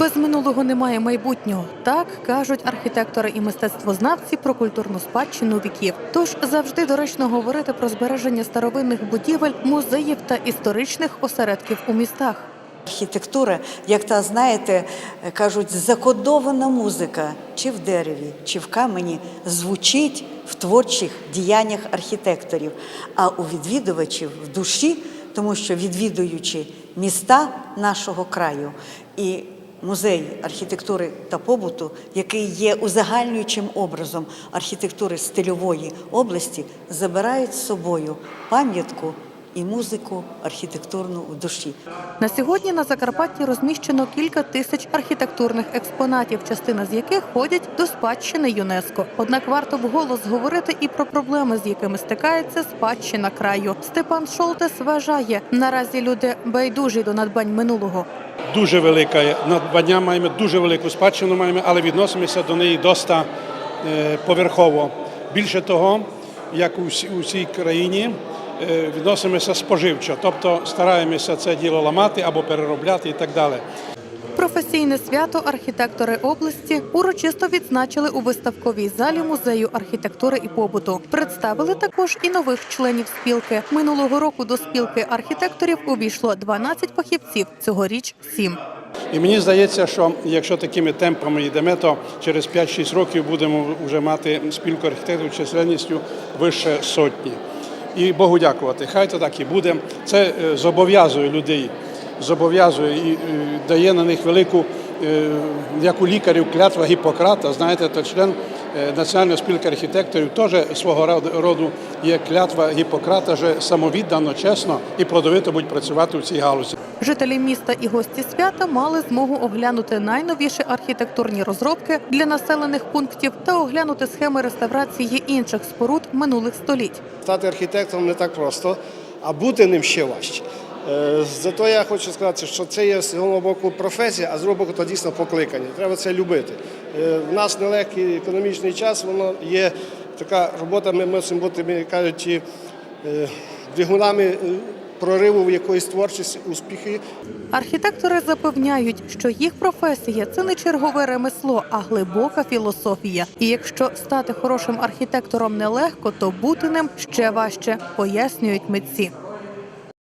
Без минулого немає майбутнього. Так кажуть архітектори і мистецтвознавці про культурну спадщину віків. Тож завжди доречно говорити про збереження старовинних будівель, музеїв та історичних осередків у містах. Архітектура, як та знаєте, кажуть, закодована музика, чи в дереві, чи в камені, звучить в творчих діяннях архітекторів, а у відвідувачів в душі, тому що відвідуючи міста нашого краю і музей архітектури та побуту, який є узагальнюючим образом архітектури стильової області, забирають з собою пам'ятку і музику архітектурну в душі. На сьогодні на Закарпатті розміщено кілька тисяч архітектурних експонатів, частина з яких ходять до спадщини ЮНЕСКО. Однак варто вголос говорити і про проблеми, з якими стикається спадщина краю. Степан Шолтес вважає, наразі люди байдужі до надбань минулого. Дуже велике надбання маємо, дуже велику спадщину маємо, але відносимося до неї доста е, поверхово. Більше того, як у всій країні, відносимося споживчо, тобто стараємося це діло ламати або переробляти і так далі. Професійне свято архітектори області урочисто відзначили у виставковій залі музею архітектури і побуту. Представили також і нових членів спілки. Минулого року до спілки архітекторів увійшло 12 фахівців. Цьогоріч 7. І мені здається, що якщо такими темпами йдемо, то через 5-6 років будемо вже мати спілку архітекторів численністю вище сотні. І Богу дякувати. Хай то так і буде. Це е, зобов'язує людей, зобов'язує і е, дає на них велику, е, як у лікарів, клятва Гіппократа. Знаєте, то член Національної спілки архітекторів теж свого роду- є клятва Гіппократа, що самовіддано, чесно і плодовито будуть працювати в цій галузі. Жителі міста і гості свята мали змогу оглянути найновіші архітектурні розробки для населених пунктів та оглянути схеми реставрації інших споруд минулих століть. Стати архітектором не так просто, а бути ним ще важче. Е, Зато я хочу сказати, що це є з одного боку професія, а з другого боку то дійсно покликання. Треба це любити. Е, В нас нелегкий економічний час, воно є така робота, ми мусимо бути, кажуть, е, двигунами прориву в якоїсь творчості, успіхи. Архітектори запевняють, що їх професія це не чергове ремесло, а глибока філософія. І якщо стати хорошим архітектором нелегко, то бути ним ще важче, пояснюють митці.